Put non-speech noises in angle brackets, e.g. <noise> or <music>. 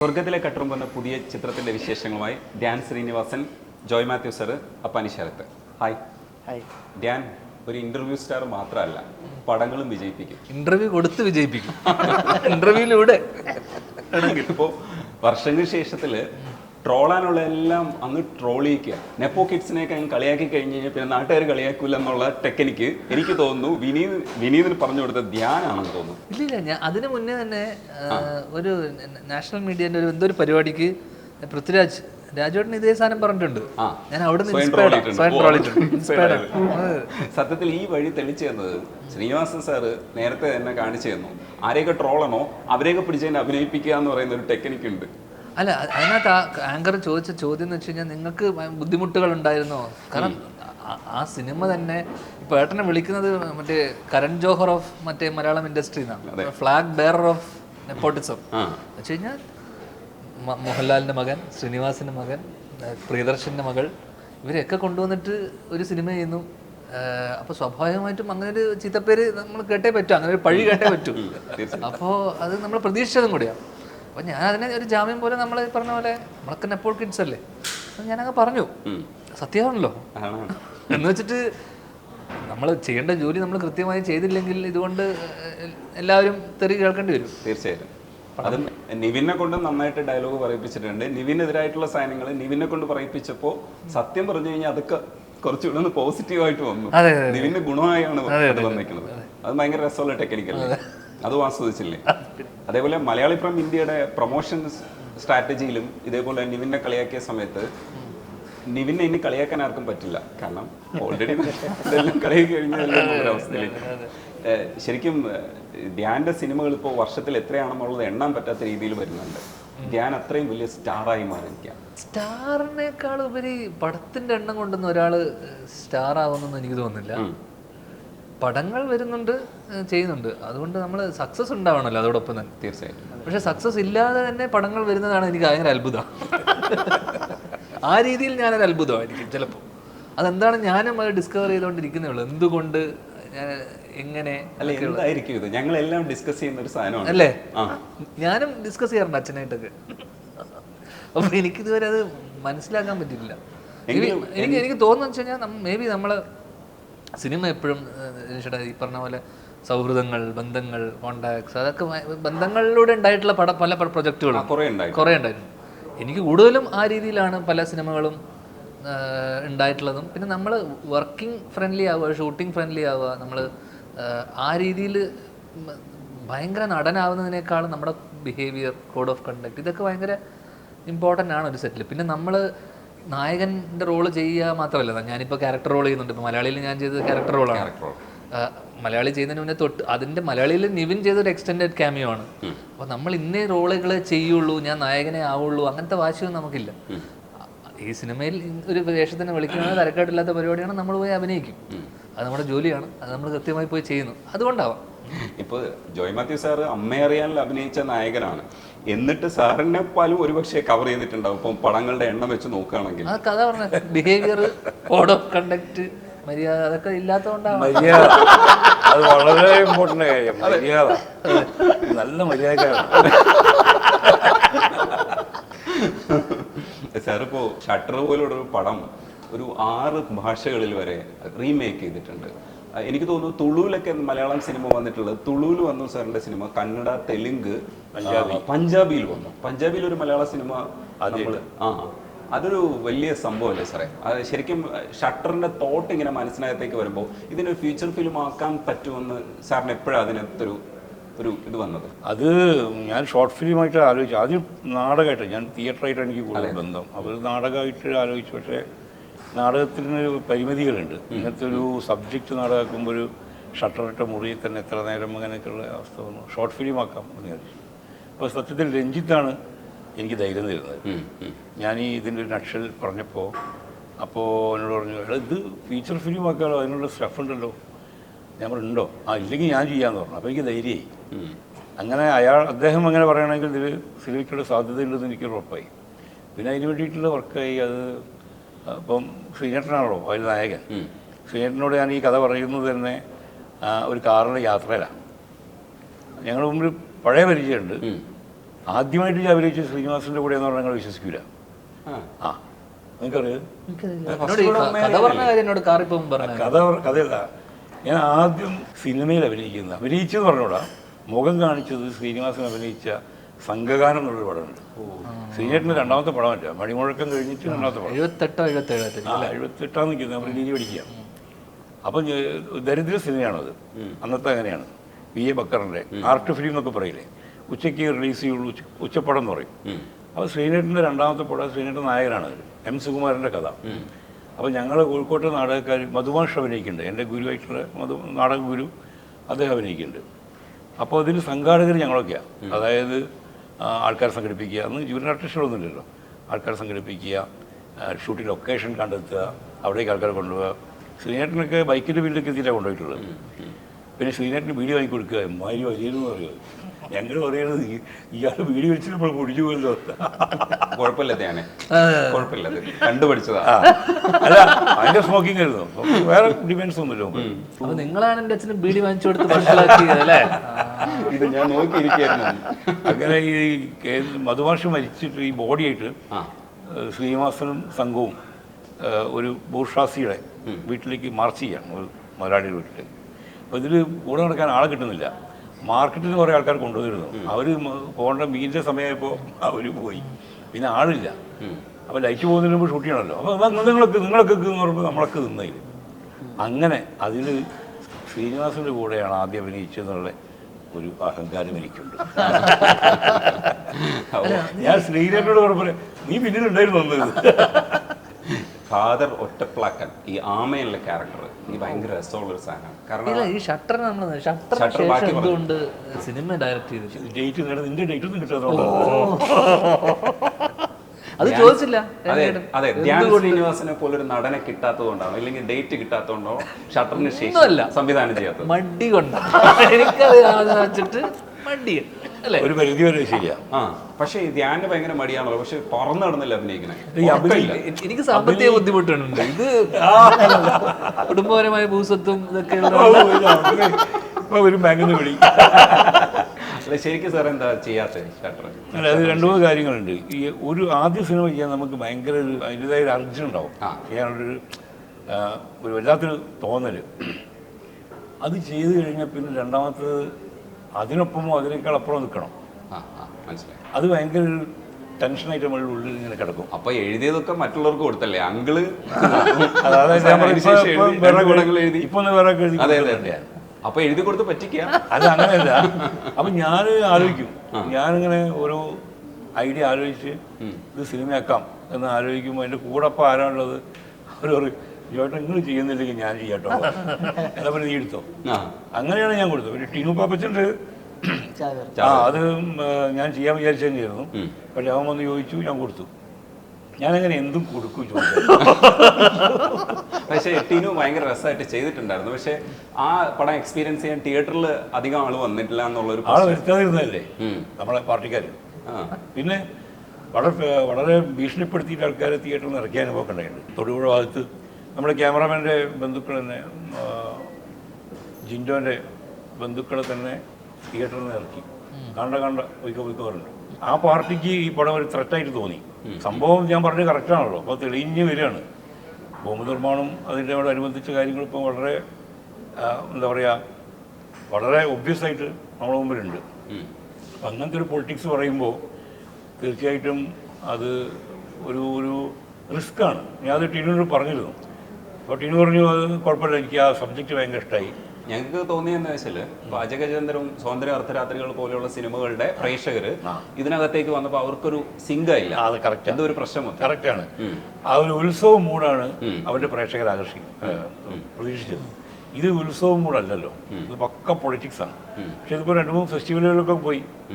സ്വർഗത്തിലെ കട്ടുറുമ്പ് എന്ന പുതിയ ചിത്രത്തിന്റെ വിശേഷങ്ങളുമായി Dhyan Sreenivasan Joy Mathew sir Appani Sarath. Hi hi Dhyan ഒരു ഇന്റർവ്യൂ സ്റ്റാർ മാത്രമല്ല പടങ്ങളും വിജയിപ്പിക്കും. ഇന്റർവ്യൂ കൊടുത്ത് വിജയിപ്പിക്കും. <laughs> ഇന്റർവ്യൂയിലൂടെ ഇപ്പോ വർഷങ്ങൾക്ക് ശേഷത്തിൽ ട്രോളാനുള്ള എല്ലാം അന്ന് ട്രോൾ ചെയ്യിക്കുക നെപ്പോ കിഡ്സിനെയൊക്കെ അങ്ങ് കളിയാക്കി കഴിഞ്ഞ് കഴിഞ്ഞാൽ പിന്നെ നാട്ടുകാർ കളിയാക്കൂല എന്നുള്ള ടെക്നിക്ക് എനിക്ക് തോന്നുന്നു. വിനീത് വിനീതിന് പറഞ്ഞു കൊടുത്ത ധ്യാനാണെന്ന് തോന്നുന്നു. ഇല്ല ഇല്ല ഞാൻ അതിന് മുന്നേ തന്നെ ഒരു നാഷണൽ മീഡിയന്റെ ഒരു എന്തൊരു പരിപാടിക്ക് പൃഥ്വിരാജ് രാജുവേട്ടൻ ഇതേ സാധനം പറഞ്ഞിട്ടുണ്ട്. ഞാൻ അവിടെ. <laughs> സത്യത്തിൽ ഈ വഴി തെളിച്ചു തന്നത് ശ്രീനിവാസൻ സാറ് നേരത്തെ തന്നെ കാണിച്ചു തന്നു. ആരെയൊക്കെ ട്രോളണോ അവരെയൊക്കെ പിടിച്ചതിനെ അഭിനയിപ്പിക്കുക എന്ന് പറയുന്ന ഒരു ടെക്നിക്ക് ഉണ്ട് അല്ല അതിനകത്ത് ആ ആങ്കർ ചോദിച്ച ചോദ്യം എന്ന് വെച്ച് കഴിഞ്ഞാൽ നിങ്ങൾക്ക് ബുദ്ധിമുട്ടുകൾ ഉണ്ടായിരുന്നോ? കാരണം ആ- സിനിമ തന്നെ ഇപ്പൊ ഏട്ടനെ വിളിക്കുന്നത് മറ്റേ കരൺ ജോഹർ ഓഫ് മറ്റേ മലയാളം ഇൻഡസ്ട്രി എന്നാണ് ഫ്ലാഗ് ബെയറർ ഓഫ് നെപ്പോട്ടിസം വെച്ച് കഴിഞ്ഞാൽ മോഹൻലാലിന്റെ മകൻ ശ്രീനിവാസിന്റെ മകൻ പ്രിയദർശന്റെ മകൾ ഇവരെയൊക്കെ കൊണ്ടുവന്നിട്ട് ഒരു സിനിമ ചെയ്യുന്നു. അപ്പോൾ അപ്പൊ സ്വാഭാവികമായിട്ടും അങ്ങനെ ഒരു ചീത്തപ്പേര് നമ്മൾ കേട്ടേ പറ്റൂ. അങ്ങനെ ഒരു പഴി കേട്ടേ പറ്റൂ. അപ്പോ അപ്പോൾ അത് നമ്മൾ പ്രതീക്ഷിച്ചതും കൂടിയാണ്. അപ്പോൾ ഞാൻ അതിനെ ഒരു ജാമ്യം പോലെ നമ്മൾ പറഞ്ഞ പോലെ നമ്മളൊക്കെ നെപ്പോൾ കിഡ്സ് അല്ലേ? ഞാനങ്ങ് പറഞ്ഞു. സത്യമാണല്ലോ. എന്ന് വെച്ചിട്ട് നമ്മൾ ചെയ്യേണ്ട ജോലി നമ്മൾ കൃത്യമായി ചെയ്തില്ലെങ്കിൽ ഇതുകൊണ്ട് എല്ലാവരും തെറി കേൾക്കേണ്ടി വരും. തീർച്ചയായിട്ടും. അതും നിവിനെ കൊണ്ട് നന്നായിട്ട് ഡയലോഗ് പറയിപ്പിച്ചിട്ടുണ്ട്. നിവിനെതിരായിട്ടുള്ള സാധനങ്ങൾ നിവിനെ കൊണ്ട് പറയിപ്പിച്ചപ്പോൾ സത്യം പറഞ്ഞു കഴിഞ്ഞാൽ അതൊക്കെ കുറച്ചുകൂടെ ഒന്ന് പോസിറ്റീവ് ആയിട്ട് വന്നു. നിവിന്റെ ഗുണമായാണ് അത് വന്നിരിക്കുന്നത് അത് ഭയങ്കര രസമുള്ള ടെക്നിക്കല്ലേ അതും. ആസ്വദിച്ചില്ലേ? അതേപോലെ മലയാളി ഫ്രം ഇന്ത്യയുടെ പ്രൊമോഷൻ സ്ട്രാറ്റജിയിലും ഇതേപോലെ നിവിനെ കളിയാക്കിയ സമയത്ത് നിവിനെ ഇനി കളിയാക്കാൻ ആർക്കും പറ്റില്ല. കാരണം ഓൾറെഡി ഇതെല്ലാം കളിയാക്കി ശരിക്കും ധ്യാന്റെ സിനിമകൾ ഇപ്പോൾ വർഷത്തിൽ എത്രയാണെന്നുള്ളത് എണ്ണാൻ പറ്റാത്ത രീതിയിൽ വരുന്നുണ്ട്. ധ്യാൻ അത്രയും വലിയ സ്റ്റാറായി മാറിയിരിക്കാം സ്റ്റാറിനേക്കാൾ ഉപരി പടത്തിന്റെ എണ്ണം കൊണ്ടൊന്നും ഒരാൾ സ്റ്റാർ ആവുന്നെന്ന് എനിക്ക് തോന്നുന്നില്ല. പടങ്ങൾ വരുന്നുണ്ട് ചെയ്യുന്നുണ്ട്. അതുകൊണ്ട് നമ്മൾ സക്സസ് ഉണ്ടാവണമല്ലോ അതോടൊപ്പം തന്നെ തീർച്ചയായിട്ടും. പക്ഷെ സക്സസ് ഇല്ലാതെ തന്നെ പടങ്ങൾ വരുന്നതാണ് എനിക്ക് ഭയങ്കര അത്ഭുതം. ആ രീതിയിൽ ഞാനൊരു അത്ഭുതമായിരിക്കും ചിലപ്പോൾ. അതെന്താണ് ഞാനും അത് ഡിസ്കവർ ചെയ്തുകൊണ്ടിരിക്കുന്നേ ഉള്ളൂ എന്തുകൊണ്ട് എങ്ങനെ എന്തായിരിക്കും ഇത്? ഞങ്ങളെല്ലാം ഡിസ്കസ് ചെയ്യുന്ന ഒരു സാധനമാണ്. അല്ലേ? ഞാനും ഡിസ്കസ് ചെയ്യാറുണ്ട് അച്ഛനായിട്ടൊക്കെ. അപ്പൊ എനിക്കിതുവരെ അത് മനസ്സിലാക്കാൻ പറ്റില്ല എങ്കിലും എനിക്ക് എനിക്ക് തോന്നുന്നു വെച്ച് കഴിഞ്ഞാൽ മേ ബി നമ്മൾ സിനിമ എപ്പോഴും ചേട്ടാ ഈ പറഞ്ഞ പോലെ സൗഹൃദങ്ങൾ ബന്ധങ്ങൾ കോണ്ടാക്ട്സ് അതൊക്കെ ബന്ധങ്ങളിലൂടെ ഉണ്ടായിട്ടുള്ള പല പല പ്രൊജക്റ്റുകളും കുറേ ഉണ്ടായിരുന്നു എനിക്ക് കൂടുതലും ആ രീതിയിലാണ് പല സിനിമകളും ഉണ്ടായിട്ടുള്ളതും. പിന്നെ നമ്മൾ വർക്കിംഗ് ഫ്രണ്ട്ലി ആവുക ഷൂട്ടിംഗ് ഫ്രണ്ട്ലി ആവുക നമ്മൾ ആ രീതിയിൽ ഭയങ്കര നടനാവുന്നതിനേക്കാളും നമ്മുടെ ബിഹേവിയർ കോഡ് ഓഫ് കണ്ടക്ട് ഇതൊക്കെ ഭയങ്കര ഇമ്പോർട്ടന്റ് ആണ് ഒരു സെറ്റിൽ പിന്നെ നമ്മൾ നായകന്റെ റോൾ ചെയ്യുക മാത്രമല്ല ഞാനിപ്പോൾ ക്യാരക്ടർ റോൾ ചെയ്യുന്നുണ്ട്. ഇപ്പോൾ മലയാളിയിൽ ഞാൻ ചെയ്തത് ക്യാരക്ടർ റോളാണ് മലയാളി ചെയ്യുന്നതിന് മുന്നേ തൊട്ട് അതിന്റെ മലയാളിയിൽ നിവിൻ ചെയ്തൊരു എക്സ്റ്റെൻഡഡ് ക്യാമിയോ ആണ്. അപ്പോൾ നമ്മൾ ഇന്നേ റോളുകളെ ചെയ്യുള്ളൂ ഞാൻ നായകനെ ആവുള്ളൂ അങ്ങനത്തെ വാശിയൊന്നും നമുക്കില്ല. ഈ സിനിമയിൽ ഒരു വേഷത്തിന് വിളിക്കുന്നത് തരക്കേടില്ലാത്ത പരിപാടിയാണ് നമ്മൾ പോയി അഭിനയിക്കും. അത് നമ്മുടെ ജോലിയാണ് അത് നമ്മൾ കൃത്യമായി പോയി ചെയ്യുന്നു. അതുകൊണ്ടാവാം. ഇപ്പോൾ ജോയ് മാത്യു സാർ അമ്മയറിയാനിൽ അഭിനയിച്ച നായകനാണ്. എന്നിട്ട് സാറിനെ പാലും ഒരുപക്ഷെ കവർ ചെയ്തിട്ടുണ്ടാവും. ഇപ്പം പടങ്ങളുടെ എണ്ണം വെച്ച് നോക്കുകയാണെങ്കിൽ. ആ കഥ പറഞ്ഞ? ബിഹേവിയർ കോഡ് ഓഫ് കണ്ടക്ട് മര്യാദ അതൊക്കെ ഇല്ലാത്തതുകൊണ്ടാണ്? മര്യാദ. അത് വളരെ ഇമ്പോർട്ടന്റ് കാര്യം. മര്യാദ. നല്ല മര്യാദക്കാരാണ് സാറിപ്പോ ഷട്ടർ പോലുള്ള ഒരു പടം ഒരു ആറ് ഭാഷകളിൽ വരെ റീമേക്ക് ചെയ്തിട്ടുണ്ട്. എനിക്ക് തോന്നുന്നു തുളുവിലൊക്കെ മലയാളം സിനിമ വന്നിട്ടുള്ളത്. തുളുവിൽ വന്നു സാറിന്റെ സിനിമ. കന്നഡ തെലുങ്ക് പഞ്ചാബി. പഞ്ചാബിയിൽ വന്നു. പഞ്ചാബിയിൽ ഒരു മലയാള സിനിമ നമ്മൾ ആ അതൊരു വലിയ സംഭവമല്ലേ സാറേ? അത് ശരിക്കും ഷട്ടറിന്റെ തോട്ട് ഇങ്ങനെ മനസ്സിനകത്തേക്ക് വരുമ്പോൾ ഇതിനൊരു ഫ്യൂച്ചർ ഫിലിം ആക്കാൻ പറ്റുമെന്ന് സാറിന് എപ്പോഴാണ് അതിനൊരു ഒരു ഇത് വന്നത്? അത് ഞാൻ ഷോർട്ട് ഫിലിമായിട്ട് ആലോചിച്ചു. ആദ്യം നാടകമായിട്ട് ഞാൻ തിയേറ്ററായിട്ട് എനിക്ക് കൂടുതൽ ബന്ധം. അവർ നാടകമായിട്ട് ആലോചിച്ചു. പക്ഷേ നാടകത്തിന് പരിമിതികളുണ്ട്. ഇങ്ങനത്തെ ഒരു സബ്ജക്റ്റ് നാടകമാക്കുമ്പോൾ ഒരു ഷട്ടറിട്ട മുറിയിൽ തന്നെ എത്ര നേരം അങ്ങനെയൊക്കെയുള്ള അവസ്ഥ വന്നു. ഷോർട്ട് ഫിലിം ആക്കാം എന്ന് വിചാരിച്ചു. അപ്പോൾ സത്യത്തിൽ രഞ്ജിത്താണ് എനിക്ക് ധൈര്യം തരുന്നത്. ഞാൻ ഈ ഇതിന്റെ ഒരു നക്ഷൽ പറഞ്ഞപ്പോൾ അപ്പോൾ എന്നോട് പറഞ്ഞു ഇത് ഫീച്ചർ ഫിലിം ആക്കാമല്ലോ അതിനുള്ള സ്റ്റഫ് ഉണ്ടല്ലോ. ഞാൻ പറഞ്ഞു ഉണ്ടോ? ആ ഇല്ലെങ്കിൽ ഞാൻ ചെയ്യാമെന്ന് പറഞ്ഞു. അപ്പോൾ എനിക്ക് ധൈര്യമായി. അങ്ങനെ അയാൾ അദ്ദേഹം അങ്ങനെ പറയുകയാണെങ്കിൽ ഇതിൽ സിനിമയ്ക്കുള്ള സാധ്യതയുണ്ടെന്ന് എനിക്ക് ഉറപ്പായി. പിന്നെ അതിന് വേണ്ടിയിട്ടുള്ള വർക്കായി അത് അപ്പം ശ്രീനേട്ടനാണല്ലോ അതിൽ നായകൻ. ശ്രീനേട്ടനോട് ഞാൻ ഈ കഥ പറയുന്നത് തന്നെ ഒരു കാറിന്റെ യാത്രയിലാണ്. ഞങ്ങൾ മുമ്പിൽ പഴയ പരിചയമുണ്ട്. ആദ്യമായിട്ട് ഞാൻ അഭിനയിച്ച ശ്രീനിവാസിന്റെ കൂടെ എന്ന് പറഞ്ഞാൽ ഞങ്ങൾ വിശ്വസിക്കില്ല ആ. ആ. നിങ്ങൾക്കറിയാം? എന്നോട് ഈ ക- കഥ പറഞ്ഞ കാര്യം എന്നോട് കാറിപ്പം പറഞ്ഞു കഥ കഥയല്ല. ഞാൻ ആദ്യം സിനിമയിൽ അഭിനയിക്കുന്നത് അഭിനയിച്ചെന്ന് പറഞ്ഞോടാ. മുഖം കാണിച്ചത് ശ്രീനിവാസൻ അഭിനയിച്ച സംഘഗാനം എന്നുള്ളൊരു പടമുണ്ട്. സീനിയറിന് രണ്ടാമത്തെ പടമല്ല. മണിമുഴക്കം കഴിഞ്ഞിട്ട് രണ്ടാമത്തെ പടം. എഴുപത്തെട്ടോ എഴുപത്തേഴോ ആ എഴുപത്തെട്ടാം നിൽക്കുന്നത് നമ്മൾ രീതി പഠിക്കുക അപ്പം ദരിദ്ര സിനിമയാണത്. അന്നത്തെ അങ്ങനെയാണ്. വി എ ബക്കറിന്റെ ആർട്ട് ഫിലിം എന്നൊക്കെ പറയില്ലേ? ഉച്ചയ്ക്ക് റിലീസ് ചെയ്യുള്ളൂ. ഉച്ച- ഉച്ചപ്പടം എന്ന് പറയും. അപ്പോൾ ശ്രീനേട്ടന്റെ രണ്ടാമത്തെ പടം ശ്രീനേട്ടൻ നായകനാണ് എം സുകുമാരന്റെ കഥ. അപ്പോൾ ഞങ്ങൾ കോഴിക്കോട്ടെ നാടകക്കാർ മധുമാഷ് അഭിനയിക്കുന്നുണ്ട്. എന്റെ ഗുരുവായിട്ടുള്ള മധു നാടക ഗുരു അദ്ദേഹം അഭിനയിക്കുന്നുണ്ട്. അപ്പോൾ അതിൽ സംഘാടകർ ഞങ്ങളൊക്കെയാണ് അതായത് ആ, ആൾക്കാരെ സംഘടിപ്പിക്കുക. അന്ന് ജൂനിയർ ആർട്ടിസ്റ്റുകളൊന്നുമില്ലല്ലോ ആൾക്കാരെ സംഘടിപ്പിക്കുക ഷൂട്ടിംഗ് ലൊക്കേഷൻ കണ്ടെത്തുക അവിടേക്ക് ആൾക്കാരെ കൊണ്ടുപോകുക ശ്രീനേട്ടനൊക്കെ ബൈക്കിന്റെ വീട്ടിലേക്ക് എത്തിയിട്ടാണ് കൊണ്ടുപോയിട്ടുള്ളത്. പിന്നെ ശ്രീനേട്ടന് വീഡിയോ ആയി കൊടുക്കുക. മാരി വലിയെന്ന് പറയുന്നത്. ഞങ്ങൾ പറയുന്നത് ഇയാൾ വീഡിയോ വെച്ചിട്ട് നമ്മൾ കുടിച്ചു പോയല്ലോ. കുഴപ്പമില്ല ധ്യാനെ. കുഴപ്പമില്ല അത് കണ്ടുപഠിച്ചതാ അല്ല അതിന്റെ സ്മോക്കിംഗ് ആയിരുന്നു. വേറെ ഡിഫൻസ് ഒന്നുമില്ല നിങ്ങളാണ് എന്റെ അച്ഛനും ബീഡി വാങ്ങിച്ചു കൊടുത്ത് മനസ്സിലാക്കിയത് അല്ലേ? ഇത് ഞാൻ നോക്കിയിരിക്കുന്നു അങ്ങനെ ഈ മധുമാഷ് മധുഭാഷ മരിച്ചിട്ട് ഈ ബോഡിയായിട്ട് ശ്രീനിവാസനും സംഘവും ഒരു ബൂർഷാസിയുടെ വീട്ടിലേക്ക് മാർച്ച് ചെയ്യാണ് ഒരു മലയാളിയുടെ വീട്ടിലേക്ക്. അപ്പോൾ ഇതിൽ കൂടെ നടക്കാൻ ആളെ കിട്ടുന്നില്ല. മാർക്കറ്റിൽ കുറേ ആൾക്കാർ കൊണ്ടുവന്നിരുന്നു. അവർ പോകേണ്ട മീനിന്റെ സമയമായപ്പോൾ അവർ പോയി. പിന്നെ ആളില്ല. അപ്പോൾ ലൈറ്റ് പോകുന്നതിന് മുമ്പ് ഷൂട്ട് ചെയ്യണമല്ലോ. അപ്പോൾ നിങ്ങളൊക്കെ നിങ്ങളൊക്കെ എന്ന് പറയുമ്പോൾ നമ്മളൊക്കെ നിന്നതിൽ അങ്ങനെ അതിൽ ശ്രീനിവാസന്റെ കൂടെയാണ് ആദ്യം അഭിനയിച്ചതെന്നുള്ള ഒരു അഹങ്കാരം എനിക്കുണ്ട്. <laughs> ഞാൻ ശ്രീനേട്ടനോട് പറഞ്ഞു നീ പിന്നിലുണ്ടായിരുന്നു വന്നത് ഫാദർ ഒറ്റപ്ലാക്കൻ ഈ ആമയുള്ള ക്യാരക്ടർ ഈ ഭയങ്കര രസമുള്ള ഒരു സാധനമാണ്. കാരണം ഈ ഷട്ടർ നമ്മൾ ഷട്ടർ ഷട്ടർ ബാക്കി എന്തുകൊണ്ട് സിനിമ ഡയറക്ട് ചെയ്തു? ഡേറ്റ് നിന്റെ ഡേറ്റ് ഒന്നും കിട്ടാത്തതുകൊണ്ട് അത് ചോദിച്ചില്ല. അതെ അതെ ധ്യാൻ ശ്രീനിവാസനെ പോലെ ഒരു നടനെ കിട്ടാത്തതുകൊണ്ടാണോ? അല്ലെങ്കിൽ ഡേറ്റ് കിട്ടാത്തതുകൊണ്ടോ? ഷട്ടറിന്. ശേഷം സംവിധാനം ചെയ്യാത്തത്? മടി കൊണ്ടാണ്. എനിക്കത് വെച്ചിട്ട് മടി ഒരു പരിധി വരെ ശരിയാ. പക്ഷേ ധ്യാനിന് ഭയങ്കര മടിയാണല്ലോ. പക്ഷെ തുറന്നു നടന്നില്ല അഭിനയിക്കണേ. എനിക്ക് സാമ്പത്തിക ബുദ്ധിമുട്ടുണ്ട്. ഇത് കുടുംബപരമായ ഭൂസ്വത്വം ഇതൊക്കെ ഒരു വിളി. അല്ല ശരിക്കും സാർ എന്താ ചെയ്യാത്തത് ഷട്ടർ അല്ല അത് രണ്ടു മൂന്ന് കാര്യങ്ങളുണ്ട്. ഈ ഒരു ആദ്യ സിനിമ ചെയ്യാൻ നമുക്ക് ഭയങ്കര ഒരു അതിന്റെതായ ഒരു അർജൻ ഉണ്ടാവും. ഞാനൊരു ചെയ്യാനുള്ളൊരു ഒരു വല്ലാത്തൊരു തോന്നൽ. അത് ചെയ്തു കഴിഞ്ഞാൽ പിന്നെ രണ്ടാമത്തത് അതിനൊപ്പമോ അതിനേക്കാൾ അപ്പുറം നിൽക്കണം. മനസ്സിലായി. അത് ഭയങ്കര ടെൻഷനായിട്ട് നമ്മളുടെ ഉള്ളിൽ ഇങ്ങനെ കിടക്കും. അപ്പൊ എഴുതിയതൊക്കെ മറ്റുള്ളവർക്ക് കൊടുത്തല്ലേ? അങ്കിൾ? ഇപ്പൊ- വേറെ എഴുതി. അപ്പൊ എഴുതി കൊടുത്ത് പറ്റിക്കുക അത് അങ്ങനെയല്ല. അപ്പൊ ഞാൻ ആലോചിക്കും. ഞാനിങ്ങനെ ഒരു ഐഡിയ ആലോചിച്ച് ഇത് സിനിമയാക്കാം എന്ന് ആലോചിക്കുമ്പോൾ എന്റെ കൂടെ അപ്പം ആരാണുള്ളത് അവർ ജോട്ടൻ നിങ്ങൾ ചെയ്യുന്നില്ലെങ്കിൽ ഞാൻ ചെയ്യട്ടോ എന്നാ പിന്നെ നീ എടുത്തോ? അങ്ങനെയാണ് ഞാൻ കൊടുത്തത്. ഒരു ടീനു പാപ്പച്ചന്റെ ആ അത് ഞാൻ ചെയ്യാൻ വിചാരിച്ചു തന്നെയായിരുന്നു പക്ഷെ അവൻ വന്ന് ചോദിച്ചു ഞാൻ കൊടുത്തു. ഞാനങ്ങനെ എന്തും കൊടുക്കും പക്ഷേ ടീനു ഭയങ്കര രസമായിട്ട് ചെയ്തിട്ടുണ്ടായിരുന്നു. പക്ഷെ ആ പടം എക്സ്പീരിയൻസ് ചെയ്യാൻ തിയേറ്ററിൽ അധികം ആൾ വന്നിട്ടില്ല എന്നുള്ളൊരു ആളെ വരുത്താതിരുന്നല്ലേ. നമ്മളെ പാർട്ടിക്കാർ ആ. പിന്നെ വളരെ വളരെ ഭീഷണിപ്പെടുത്തിയിട്ട് ആൾക്കാരെ തിയേറ്ററിൽ നിന്ന് ഇറക്കിയ അനുഭവമൊക്കെ തൊടുപുഴ ഭാഗത്ത് നമ്മുടെ ക്യാമറാമാന്റെ ബന്ധുക്കൾ തന്നെ ജിൻഡോന്റെ ബന്ധുക്കളെ തന്നെ തിയേറ്ററിൽ നിന്ന് ഇറക്കി. കണ്ട കണ്ട ഒരിക്കൽ പോയിക്കോറുണ്ട് പറഞ്ഞു ആ പാർട്ടിക്ക് ഈ പടം ഒരു ത്രെറ്റായിട്ട് തോന്നി. സംഭവം ഞാൻ പറഞ്ഞത് കറക്റ്റാണല്ലോ അപ്പോൾ തെളിഞ്ഞ് വരികയാണ്. ഭൂമി നിർമ്മാണം അതിന്റെ അവിടെ അനുബന്ധിച്ച കാര്യങ്ങൾ ഇപ്പോൾ വളരെ എന്താ പറയുക വളരെ ഒബ്വിയസ് ആയിട്ട് നമ്മുടെ മുമ്പിലുണ്ട്. അപ്പം അങ്ങനത്തെ ഒരു പൊളിറ്റിക്സ് പറയുമ്പോൾ തീർച്ചയായിട്ടും അത് ഒരു ഒരു റിസ്ക്കാണ് ഞാൻ അത് ടീമിനോട് പറഞ്ഞിരുന്നു. ടീനു പറഞ്ഞു അത് കുഴപ്പമില്ല എനിക്ക് ആ സബ്ജക്റ്റ് ഭയങ്കര ഇഷ്ടമായി ഞങ്ങൾക്ക് തോന്നിയെന്ന് വെച്ചാൽ പാചകചന്ദ്രവും സ്വാതന്ത്ര്യ അർദ്ധരാത്രികൾ പോലെയുള്ള സിനിമകളുടെ പ്രേക്ഷകർ ഇതിനകത്തേക്ക് വന്നപ്പോൾ അവർക്കൊരു സിങ്കായില്ല അത് കറക്റ്റ് എന്തോ ഒരു പ്രശ്നം കറക്റ്റാണ്. ആ ഒരു ഉത്സവ മൂടാണ് അവരുടെ പ്രേക്ഷകരെ ആകർഷിക്കുന്നത്. പ്രതീക്ഷിച്ചത്. ഇത് ഉത്സവ മൂടല്ലല്ലോ ഇത് പക്ക പൊളിറ്റിക്സ് ആണ്. പക്ഷെ ഇതിപ്പോൾ രണ്ട് മൂന്ന് ഫെസ്റ്റിവലുകളിലൊക്കെ പോയി.